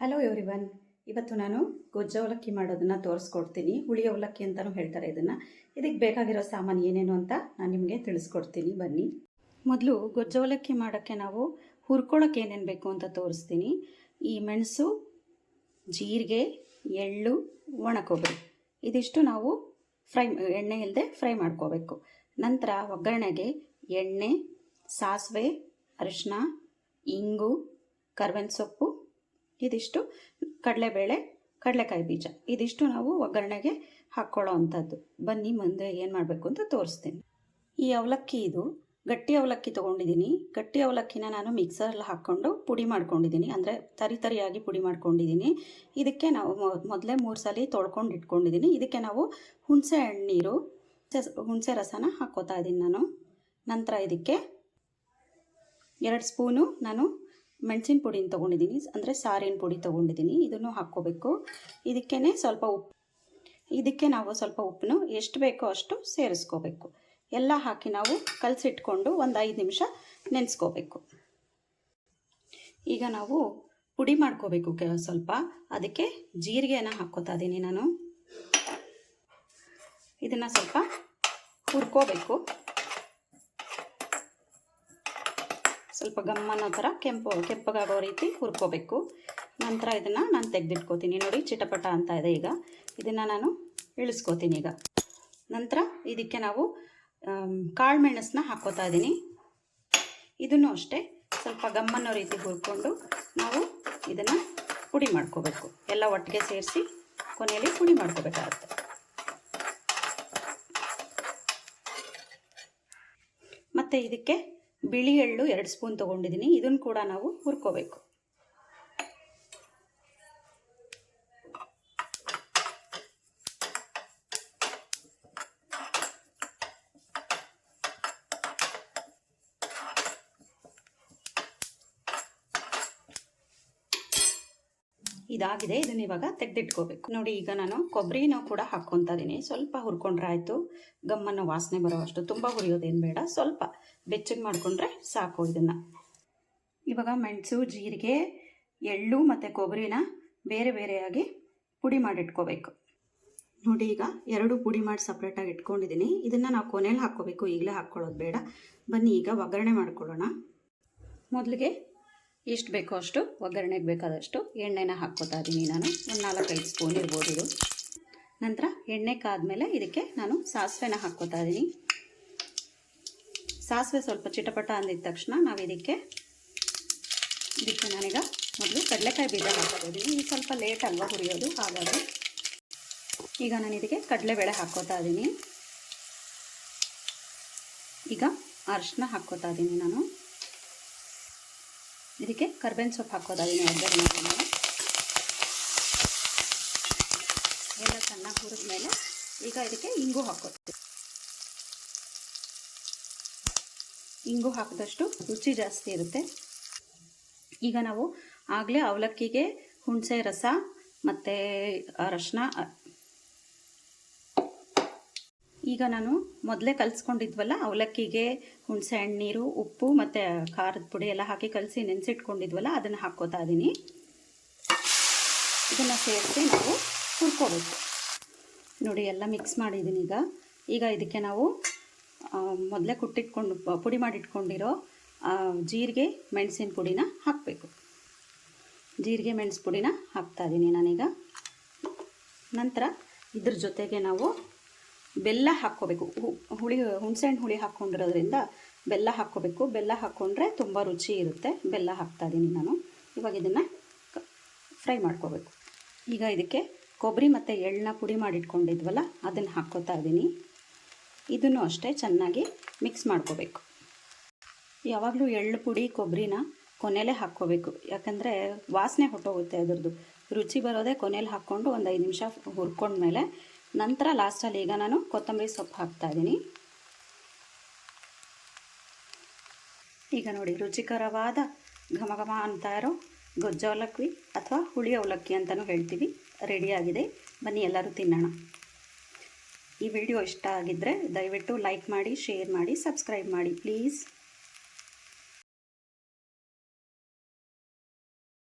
Hello everyone ಇವತ್ತು ನಾನು ಗೊಜ್ಜ ಅವಲಕ್ಕಿ ಮಾಡೋದನ್ನು ತೋರಿಸ್ಕೊಡ್ತೀನಿ. ಹುಳಿ ಅವಲಕ್ಕಿ ಅಂತಲೂ ಹೇಳ್ತಾರೆ ಇದನ್ನು. ಇದಕ್ಕೆ ಬೇಕಾಗಿರೋ ಸಾಮಾನು ಏನೇನು ಅಂತ ನಾನು ನಿಮಗೆ ತಿಳಿಸ್ಕೊಡ್ತೀನಿ. ಬನ್ನಿ. ಮೊದಲು ಗೊಜ್ಜ ಅವಲಕ್ಕಿ ಮಾಡೋಕ್ಕೆ ನಾವು ಹುರ್ಕೊಳಕ್ಕೆ ಏನೇನು ಬೇಕು ಅಂತ ತೋರಿಸ್ತೀನಿ. ಈ ಮೆಣಸು, ಜೀರಿಗೆ, ಎಳ್ಳು ಒಣ ಕೊಬ್ಬರಿ ಇದಿಷ್ಟು ನಾವು ಫ್ರೈ ಎಣ್ಣೆ ಇಲ್ಲದೆ ಫ್ರೈ ಮಾಡ್ಕೋಬೇಕು. ನಂತರ ಒಗ್ಗರಣೆಗೆ ಎಣ್ಣೆ, ಸಾಸಿವೆ ಅರಿಶಿನ ಇಂಗು, ಕರ್ಬೇವಿನ ಸೊಪ್ಪು ಇದಿಷ್ಟು ಕಡಲೆಬೇಳೆ, ಕಡಲೆಕಾಯಿ ಬೀಜ. ಇದಿಷ್ಟು ನಾವು ಒಗ್ಗರಣೆಗೆ ಹಾಕ್ಕೊಳ್ಳೋ ಅಂಥದ್ದು. ಬನ್ನಿ, ಮುಂದೆ ಏನು ಮಾಡಬೇಕು ಅಂತ ತೋರಿಸ್ತೀನಿ. ಈ ಅವಲಕ್ಕಿ ಇದು, ಗಟ್ಟಿ ಅವಲಕ್ಕಿ ತೊಗೊಂಡಿದ್ದೀನಿ. ಗಟ್ಟಿ ಅವಲಕ್ಕಿನ ನಾನು ಮಿಕ್ಸರಲ್ಲಿ ಹಾಕ್ಕೊಂಡು ಪುಡಿ ಮಾಡ್ಕೊಂಡಿದ್ದೀನಿ. ಅಂದರೆ ತರಿ ತರಿಯಾಗಿ ಪುಡಿ ಮಾಡ್ಕೊಂಡಿದ್ದೀನಿ. ಇದಕ್ಕೆ ನಾವು ಮೊದಲೇ ಮೂರು ಸಲ ತೊಳ್ಕೊಂಡು ಇಟ್ಕೊಂಡಿದ್ದೀನಿ. ಇದಕ್ಕೆ ನಾವು ಹುಣಸೆ ಹಣ್ಣೀರು ಹುಣಸೆ ರಸನ ಹಾಕ್ಕೋತಾ ಇದ್ದೀನಿ ನಾನು. ನಂತರ ಇದಕ್ಕೆ ಎರಡು ಸ್ಪೂನು ನಾನು ಮೆಣಸಿನ ಪುಡಿನ ತೊಗೊಂಡಿದ್ದೀನಿ, ಅಂದರೆ ಸಾರಿನ ಪುಡಿ ತೊಗೊಂಡಿದ್ದೀನಿ, ಇದನ್ನು ಹಾಕ್ಕೋಬೇಕು. ಇದಕ್ಕೇ ಸ್ವಲ್ಪ ಉಪ್ಪು ಇದಕ್ಕೆ ನಾವು ಸ್ವಲ್ಪ ಉಪ್ಪನ್ನು ಎಷ್ಟು ಬೇಕೋ ಅಷ್ಟು ಸೇರಿಸ್ಕೋಬೇಕು. ಎಲ್ಲ ಹಾಕಿ ನಾವು ಕಲಸಿಟ್ಕೊಂಡು ಒಂದು ಐದು ನಿಮಿಷ ನೆನೆಸ್ಕೋಬೇಕು. ಈಗ ನಾವು ಪುಡಿ ಮಾಡ್ಕೋಬೇಕು ಸ್ವಲ್ಪ. ಅದಕ್ಕೆ ಜೀರಿಗೆನ ಹಾಕ್ಕೋತಾ ಇದ್ದೀನಿ ನಾನು. ಇದನ್ನು ಸ್ವಲ್ಪ ಹುರ್ಕೋಬೇಕು. ಸ್ವಲ್ಪ ಗಮ್ಮನ ಥರ ಕೆಂಪು ಕೆಂಪಗಾಗೋ ರೀತಿ ಹುರ್ಕೋಬೇಕು. ನಂತರ ಇದನ್ನು ನಾನು ತೆಗೆದಿಟ್ಕೋತೀನಿ. ನೋಡಿ, ಚಿಟಪಟ ಅಂತ ಇದೆ ಈಗ. ಇದನ್ನು ನಾನು ಇಳಿಸ್ಕೋತೀನಿ ಈಗ. ನಂತರ ಇದಕ್ಕೆ ನಾವು ಕಾಳು ಮೆಣಸನ್ನ ಹಾಕ್ಕೋತಾ ಇದ್ದೀನಿ ಇದನ್ನು ಅಷ್ಟೇ ಸ್ವಲ್ಪ ಗಮ್ಮನ್ನೋ ರೀತಿ ಹುರ್ಕೊಂಡು ನಾವು ಇದನ್ನು ಪುಡಿ ಮಾಡ್ಕೋಬೇಕು. ಎಲ್ಲ ಒಟ್ಟಿಗೆ ಸೇರಿಸಿ ಕೊನೆಯಲ್ಲಿ ಪುಡಿ ಮಾಡ್ಕೋಬೇಕಾಗುತ್ತೆ. ಮತ್ತು ಇದಕ್ಕೆ ಬಿಳಿ ಎಳ್ಳು ಎರಡು ಸ್ಪೂನ್ ತೊಗೊಂಡಿದ್ದೀನಿ. ಇದನ್ನು ಕೂಡ ನಾವು ಹುರ್ಕೋಬೇಕು. ಇದಾಗಿದೆ. ಇದನ್ನ ಇವಾಗ ತೆಗೆದಿಟ್ಕೋಬೇಕು. ನೋಡಿ, ಈಗ ನಾನು ಕೊಬ್ಬರಿನೂ ಕೂಡ ಹಾಕ್ಕೊತಾ ಇದ್ದೀನಿ ಸ್ವಲ್ಪ ಹುರ್ಕೊಂಡ್ರೆ ಆಯಿತು. ಗಮ್ಮನ ವಾಸನೆ ಬರೋವಷ್ಟು. ತುಂಬ ಹುರಿಯೋದೇನು ಬೇಡ. ಸ್ವಲ್ಪ ಬೆಚ್ಚಗೆ ಮಾಡಿಕೊಂಡ್ರೆ ಸಾಕು ಇದನ್ನು. ಇವಾಗ ಮೆಣಸು, ಜೀರಿಗೆ, ಎಳ್ಳು ಮತ್ತು ಕೊಬ್ಬರಿನ ಬೇರೆ ಬೇರೆಯಾಗಿ ಪುಡಿ ಮಾಡಿಟ್ಕೋಬೇಕು. ನೋಡಿ, ಈಗ ಎರಡು ಪುಡಿ ಮಾಡಿ ಸಪ್ರೇಟಾಗಿ ಇಟ್ಕೊಂಡಿದ್ದೀನಿ ಇದನ್ನು ನಾವು ಕೊನೆಯಲ್ಲಿ ಹಾಕ್ಕೋಬೇಕು. ಈಗಲೇ ಹಾಕ್ಕೊಳ್ಳೋದು ಬೇಡ. ಬನ್ನಿ, ಈಗ ಒಗ್ಗರಣೆ ಮಾಡ್ಕೊಳ್ಳೋಣ. ಮೊದಲಿಗೆ ಎಷ್ಟು ಬೇಕೋ ಅಷ್ಟು, ಒಗ್ಗರಣೆಗೆ ಬೇಕಾದಷ್ಟು ಎಣ್ಣೆನ ಹಾಕ್ಕೋತಾ ಇದ್ದೀನಿ ನಾನು. ಒಂದು ನಾಲ್ಕೈದು ಸ್ಪೂನ್ ಇರ್ಬೋದು ಇದು. ನಂತರ ಎಣ್ಣೆ ಕಾದ್ಮೇಲೆ ಇದಕ್ಕೆ ನಾನು ಸಾಸಿವೆನ ಹಾಕ್ಕೋತಾ ಇದ್ದೀನಿ. ಸಾಸಿವೆ ಸ್ವಲ್ಪ ಚಿಟಪಟ ಅಂದಿದ ತಕ್ಷಣ ನಾವು ಇದಕ್ಕೆ ಇದಕ್ಕೆ ನಾನೀಗ ಮೊದಲು ಕಡಲೆಕಾಯಿ ಬೀಜ ಹಾಕೋದಿದ್ದೀನಿ ಇದು ಸ್ವಲ್ಪ ಲೇಟ್ ಅಲ್ವಾ ಹುರಿಯೋದು, ಹಾಗಾಗಿ ಈಗ ನಾನು ಇದಕ್ಕೆ ಕಡಲೆಬೇಳೆ ಹಾಕ್ಕೋತಾ ಇದ್ದೀನಿ. ಈಗ ಅರಶಿನ ಹಾಕ್ಕೋತಾ ಇದ್ದೀನಿ ನಾನು. ಇದಕ್ಕೆ ಕರ್ಬೇವಿನ ಸೊಪ್ಪು ಒಗ್ಗರಣೆ ಎಲ್ಲ ಚೆನ್ನಾಗಿ ಹುರಿದ ಮೇಲೆ ಈಗ ಇದಕ್ಕೆ ಇಂಗು ಹಾಕೋದು ಇಂಗು ಹಾಕಿದಷ್ಟು ರುಚಿ ಜಾಸ್ತಿ ಇರುತ್ತೆ. ಈಗ ನಾವು ಆಗಲೇ ಅವಲಕ್ಕಿಗೆ ಹುಣಸೆ ರಸ ಮತ್ತು ಅರಶಿನ ಈಗ ನಾನು ಮೊದಲೇ ಕಲಿಸ್ಕೊಂಡಿದ್ವಲ್ಲ, ಅವಲಕ್ಕಿಗೆ ಹುಣಸೆ ಹಣ್ಣೀರು ಉಪ್ಪು ಮತ್ತು ಖಾರದ ಪುಡಿ ಎಲ್ಲ ಹಾಕಿ ಕಲಸಿ ನೆನೆಸಿಟ್ಕೊಂಡಿದ್ವಲ್ಲ, ಅದನ್ನು ಹಾಕ್ಕೋತಾ ಇದ್ದೀನಿ ಇದನ್ನು ಸೇರಿಸಿ ನಾವು ಹುರ್ಕೋಬೇಕು. ನೋಡಿ, ಎಲ್ಲ ಮಿಕ್ಸ್ ಮಾಡಿದ್ದೀನಿ ಈಗ. ಈಗ ಇದಕ್ಕೆ ನಾವು ಮೊದಲೇ ಕುಟ್ಟಿಟ್ಕೊಂಡು, ಪುಡಿ ಮಾಡಿಟ್ಕೊಂಡಿರೋ ಜೀರಿಗೆ, ಮೆಣಸಿನ ಪುಡಿನ ಹಾಕಬೇಕು. ಜೀರಿಗೆ, ಮೆಣಸು ಪುಡಿನ ಹಾಕ್ತಾಯಿದ್ದೀನಿ ನಾನೀಗ. ನಂತರ ಇದ್ರ ಜೊತೆಗೆ ನಾವು ಬೆಲ್ಲ ಹಾಕ್ಕೋಬೇಕು. ಹುಳಿ, ಹುಣಸೆಹಣ್ಣು ಹುಳಿ ಹಾಕ್ಕೊಂಡಿರೋದ್ರಿಂದ ಬೆಲ್ಲ ಹಾಕ್ಕೋಬೇಕು. ಬೆಲ್ಲ ಹಾಕ್ಕೊಂಡ್ರೆ ತುಂಬ ರುಚಿ ಇರುತ್ತೆ. ಬೆಲ್ಲ ಹಾಕ್ತಾ ಇದ್ದೀನಿ ನಾನು. ಇವಾಗ ಇದನ್ನು ಫ್ರೈ ಮಾಡ್ಕೋಬೇಕು. ಈಗ ಇದಕ್ಕೆ ಕೊಬ್ಬರಿ ಮತ್ತು ಎಳ್ಳನ್ನ ಪುಡಿ ಮಾಡಿಟ್ಕೊಂಡಿದ್ವಲ್ಲ, ಅದನ್ನು ಹಾಕ್ಕೋತಾ ಇದ್ದೀನಿ ಇದನ್ನು ಅಷ್ಟೇ ಚೆನ್ನಾಗಿ ಮಿಕ್ಸ್ ಮಾಡ್ಕೋಬೇಕು. ಯಾವಾಗಲೂ ಎಳ್ಳು ಪುಡಿ, ಕೊಬ್ಬರಿನ ಕೊನೆಯಲ್ಲೇ ಹಾಕ್ಕೋಬೇಕು. ಯಾಕಂದರೆ ವಾಸನೆ ಹೊಟ್ಟೋಗುತ್ತೆ ಅದರದ್ದು. ರುಚಿ ಬರೋದೇ ಕೊನೆಯಲ್ಲಿ ಹಾಕ್ಕೊಂಡು ಒಂದು ಐದು ನಿಮಿಷ ಹುರ್ಕೊಂಡ್ಮೇಲೆ ನಂತರ ಲಾಸ್ಟಲ್ಲಿ ಈಗ ನಾನು ಕೊತ್ತಂಬರಿ ಸೊಪ್ಪು ಹಾಕ್ತಾ ಇದ್ದೀನಿ. ಈಗ ನೋಡಿ, ರುಚಿಕರವಾದ ಘಮ ಘಮ ಅಂತ ಇರೋ ಗೊಜ್ಜ ಅವಲಕ್ಕಿ ಅಥವಾ ಹುಳಿ ಅವಲಕ್ಕಿ ಅಂತಲೂ ಹೇಳ್ತೀವಿ. ರೆಡಿಯಾಗಿದೆ ಬನ್ನಿ, ಎಲ್ಲರೂ ತಿನ್ನೋಣ. ಈ ವಿಡಿಯೋ ಇಷ್ಟ ಆಗಿದ್ದರೆ ದಯವಿಟ್ಟು ಲೈಕ್ ಮಾಡಿ ಶೇರ್ ಮಾಡಿ ಸಬ್ಸ್ಕ್ರೈಬ್ ಮಾಡಿ ಪ್ಲೀಸ್